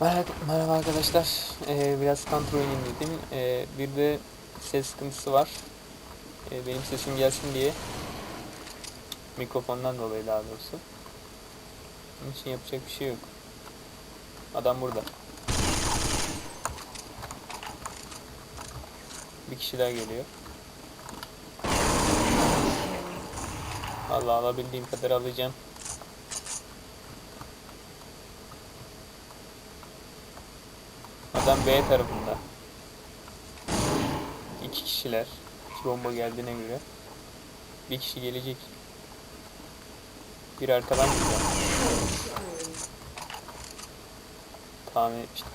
Merhaba, arkadaşlar. Ee, biraz kontrol oynayayım dedim. Ee, bir de ses sıkıntısı var. Ee, benim sesim gelsin diye. Mikrofondan dolayı daha doğrusu. Bunun için yapacak bir şey yok. Adam burada. Bir kişi daha geliyor. Allah alabildiğim kadar alacağım. Adam B tarafında. İki kişiler. İki bomba geldiğine göre. Bir kişi gelecek. Bir arkadan geliyor. Tahmin etmiştim.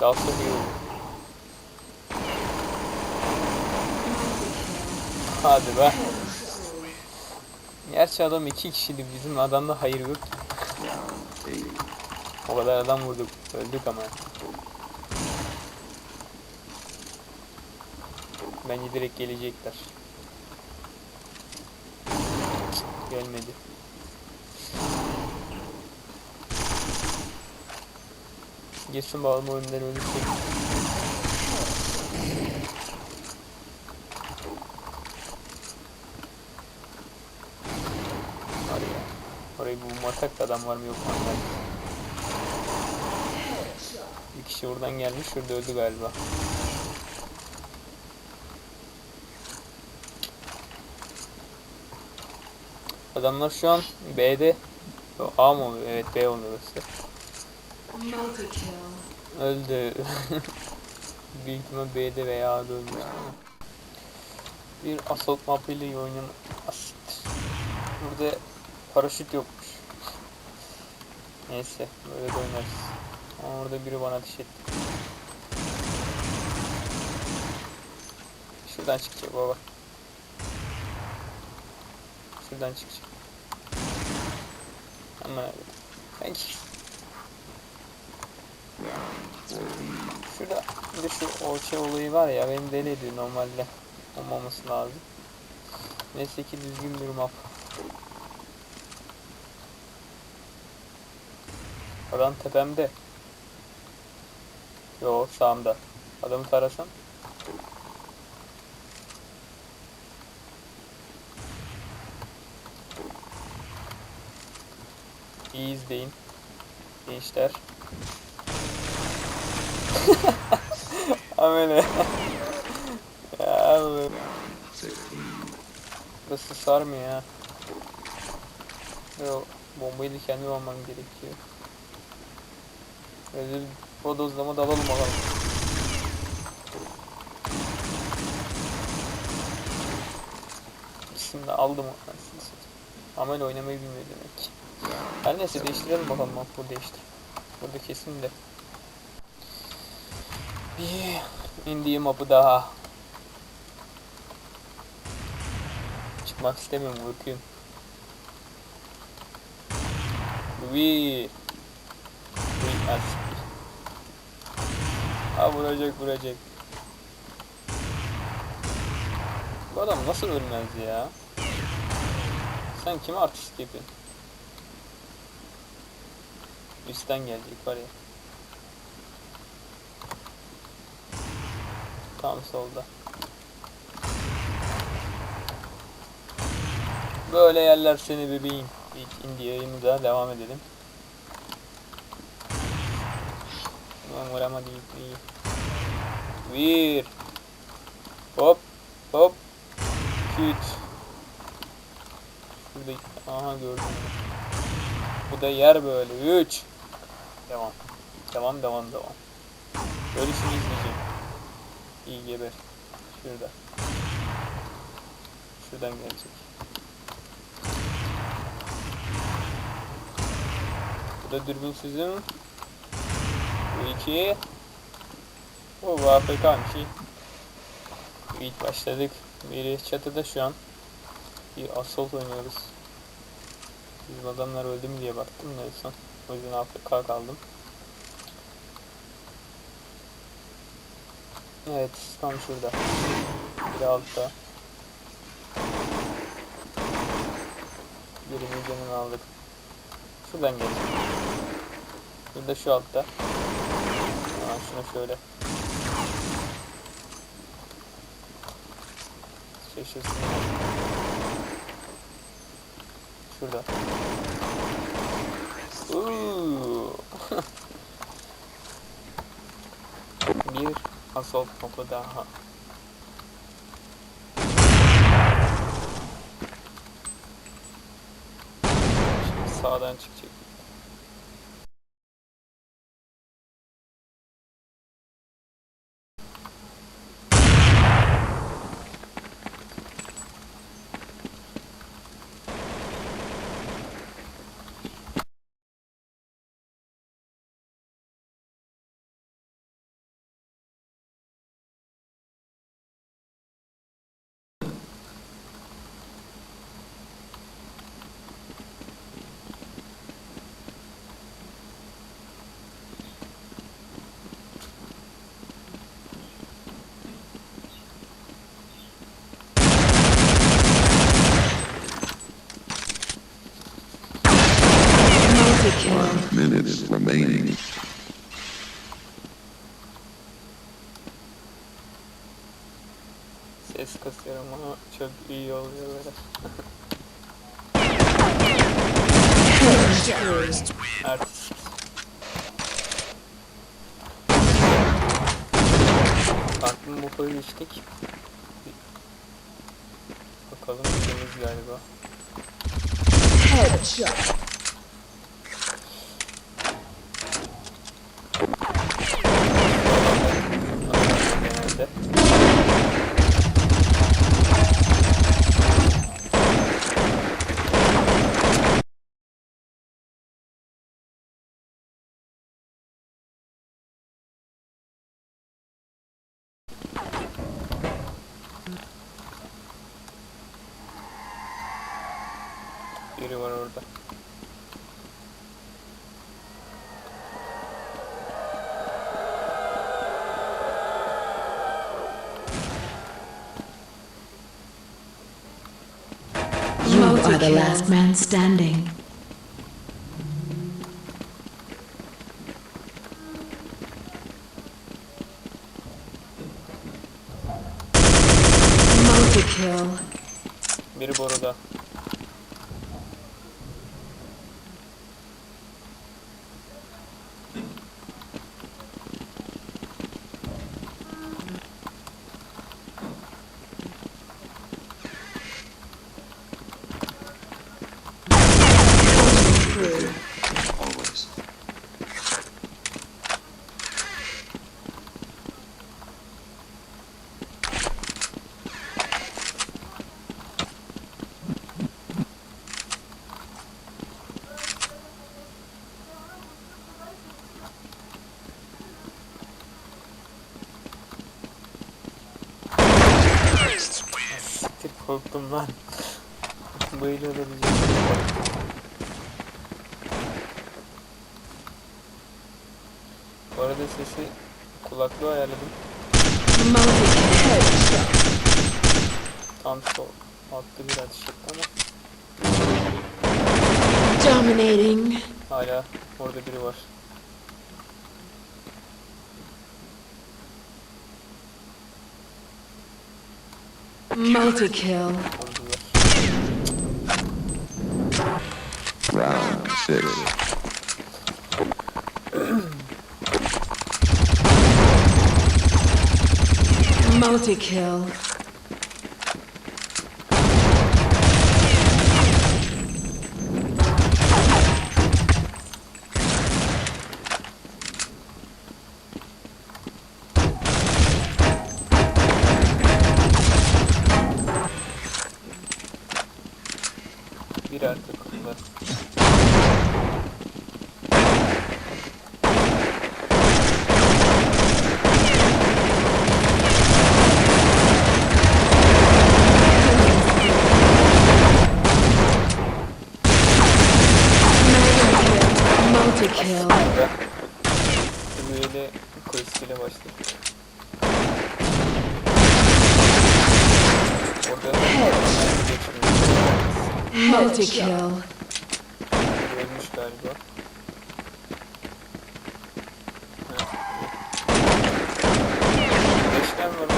Dalsa bir Hadi be. Gerçi adam iki kişiydi. Bizim adamda hayır yok. O kadar adam vurduk. Öldük ama. Bence direkt gelecekler. Gelmedi. Girsin bağlama oyundan ölürsek. Var ya. Da adam var mı yok mu. Bir kişi oradan gelmiş şurada öldü galiba. Adamlar şu an B'de A mı? Evet B oluyor orası. Öldü. Büyük ihtimal B'de veya A'da ama. Bir assault mapıyla oynayan asit. Burada paraşüt yokmuş. Neyse böyle de oynarız. Ama orada biri bana ateş etti. Şuradan çıkacak baba. Şuradan çıkacak. Abi. Sanki Şurada bir de şu o şey olayı var ya benim deli ediyor normalde olmaması lazım. Neyse ki düzgün bir map. Adam tepemde. Yo sağımda. Adamı tarasam. İyi izleyin. Gençler. Amele. ya abi. Burası sarmıyor ya. Yo, bombayı da kendim almam gerekiyor. Bir bodozlama dalalım bakalım. İkisini de aldım. Amel oynamayı bilmiyor demek ki. Her neyse değiştirelim bakalım bu değiştir. Burada kesin de. Bir indiğim mapı daha. Çıkmak istemiyorum korkuyorum. Wii asiktir. Ha vuracak vuracak. Bu adam nasıl ölmez ya? Sen kime artist yapıyorsun? Üstten gelecek var ya. Tam solda. Böyle yerler seni bebeğim. İlk indi yayınımıza devam edelim. Ulan vuramadı iyi. Bir. Hop. Hop. Üç. Şurada. Aha gördüm. Bu da yer böyle. Üç. Devam. Devam devam devam. Böylesini izleyeceğim. İyi geber. Şurada. Şuradan gelecek. Bu da dürbünsüzüm. Bu iki. O bu AFK'mış iyi. İlk başladık. Biri çatıda şu an. Bir assault oynuyoruz. Bizim adamlar öldü mü diye baktım da son. O yüzden AFK kaldım. Evet tam şurada. Biri altta. Birinin canını aldık. Şuradan gel. Bir de şu altta. Aa, şunu şöyle. Şaşırsın. Şurada. Uuu. Bir assault topu daha. Şimdi sağdan çıkacak. Ses kasıyorum ama çok iyi oluyor böyle. Artist. Farklı motoru geçtik. Bakalım temiz galiba. Headshot. Are the last man standing. Korktum lan. Böyle olabilecek. Bu arada sesi kulaklığı ayarladım. Tam sol altta bir etti ama Dominating. hala orada biri var. Multi-kill. Round six. Multi-kill. Multi kill. Ölmüş galiba. Beşten var.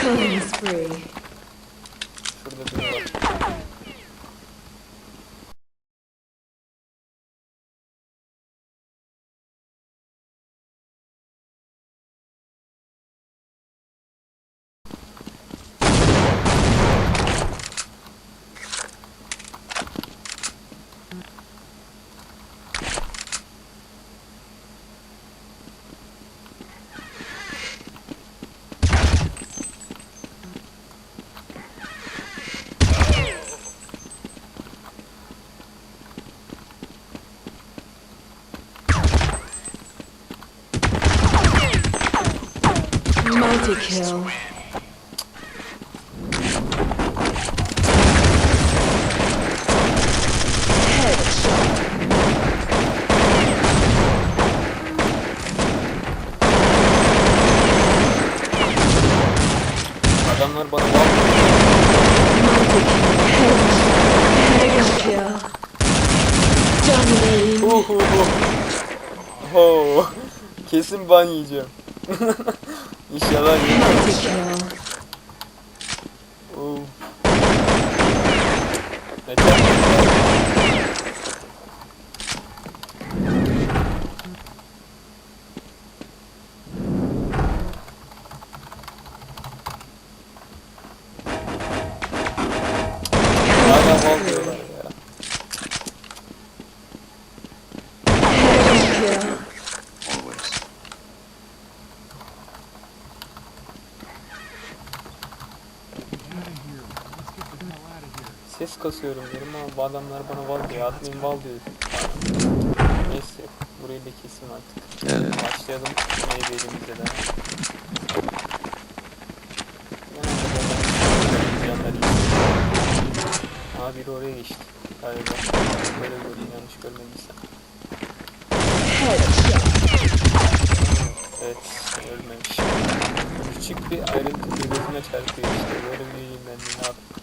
Killing spree. Şurada biri Multi kill. Adamlar bana. Dominating. Uhu. Ho. Kesin ban yiyeceğim. İnşallah Multi yiyemem. kill. Uf. Ne çarptı? Hala bal diyorlar ya. Mega kill. Always. Ses kasıyorum diyorum ama bu adamlar bana val diyor. Admin val diyor. Neyse burayı da kesin artık. Ten, Başlayalım neydi elimizde de. Aa biri oraya geçti. Galiba. Böyle gördüm yanlış görmediysem. Evet ölmemiş. Küçük bir ayrıntı gözüme çarpıyor işte. Böyle büyüyeyim ben ne yapayım.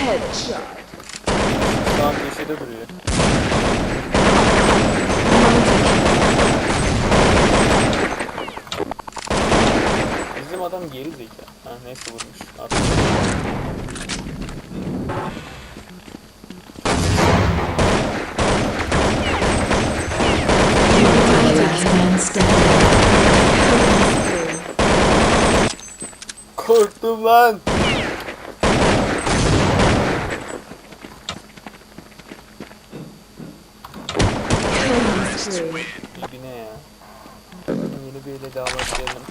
Headshot. Sağ köşede duruyor. Bizim adam geri zeka. Ha neyse vurmuş. Artık. Korktum lan. Dibine ya. Yeni bir ile daha başlayalım.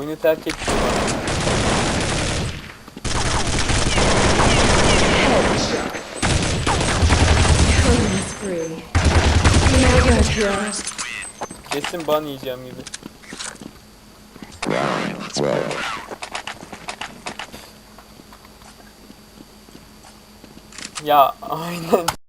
Oyunu terk etti. Kesin ban yiyeceğim gibi. Ya aynen